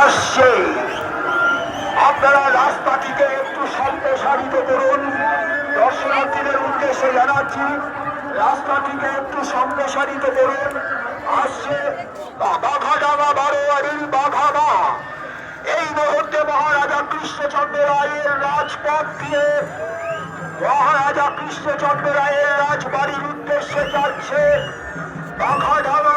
আসছে। আপনারা রাস্তাটিকে একটু সম্প্রসারিত করুন। দর্শনার্থীদের উদ্দেশ্যে জানাচ্ছি, রাস্তাটিকে একটু সম্প্রসারিত করুন। আসছে বাঘাডাঙ্গা বারোয়ারির বাঘাবা এই মুহূর্তে মহারাজা কৃষ্ণচন্দ্র রায়ের রাজপথ দিয়ে মহারাজা কৃষ্ণচন্দ্র রায়ের রাজবাড়ির উদ্দেশ্যে যাচ্ছে বাঘাডাঙ্গা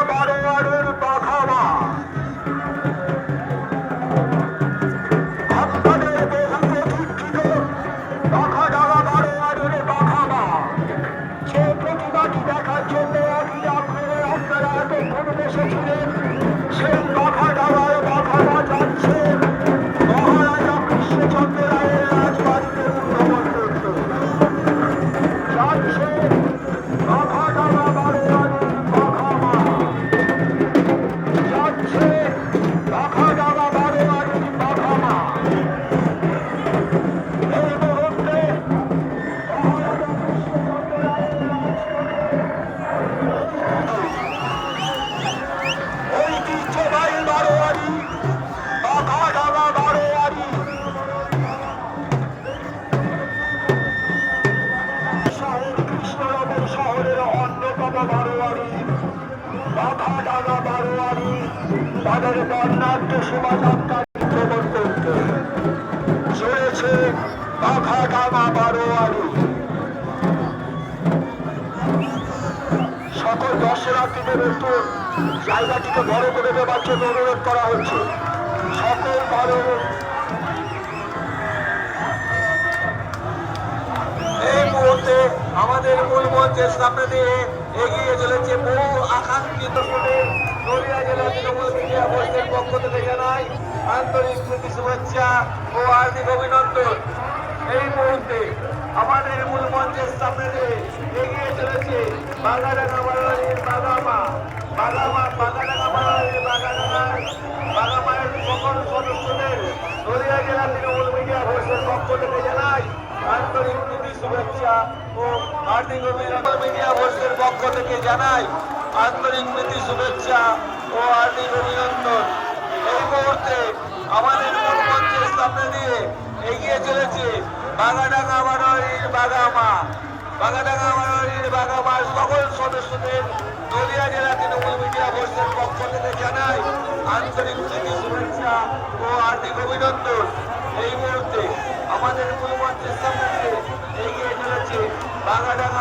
বাঘাডাঙ্গা বারোয়ারি তাদের বর্ণাঢ্য শোভাযাত্রা উদযাপন করতে চলেছে বাঘাডাঙ্গা বারোয়ারি সকল দর্শনার্থীদের একটু জায়গাটিকে বড় করে দেওয়ার জন্য অনুরোধ করা হচ্ছে। সকল বড় মঞ্চের সামনে দিয়ে এগিয়ে চলেছে বহু আকাঙ্ক্ষিত নদিয়া জেলা তৃণমূল মিডিয়া বোর্ডের পক্ষ থেকে জানাই আন্তরিক প্রীতি, শুভেচ্ছা ও হার্দিক অভিনন্দন। এই মুহূর্তে আমাদের মূল মঞ্চের সামনে এগিয়ে চলেছে বাগাডাঙ্গা বাড়ালির বাগামা। বাগামা, বাগাডাঙ্গা বাড়ালির বাগাডাঙ্গার বাগামায়ের সকল সদস্যদের নদিয়া জেলা তৃণমূল মিডিয়া বোর্ডের পক্ষ থেকে জানাই আন্তরিক প্রীতি, শুভেচ্ছা হার্দিক অভিনন্দন মিডিয়া বোর্ডের পক্ষ থেকে জানাই আন্তরিক প্রীতি শুভেচ্ছা ও হার্দিক অভিনন্দন এই মুহূর্তে আমাদের মূল সামনে দিয়ে এগিয়ে চলেছে বাগাডাঙ্গা বাড়ির বাগামা বাগাডাঙ্গা বাড়ির বাগামার সকল সদস্যদের নদিয়া জেলা তৃণমূল মিডিয়া বোর্ডের পক্ষ থেকে জানাই আন্তরিক প্রীতি শুভেচ্ছা ও হার্দিক অভিনন্দন এই মুহূর্তে আমাদের মূল 来来。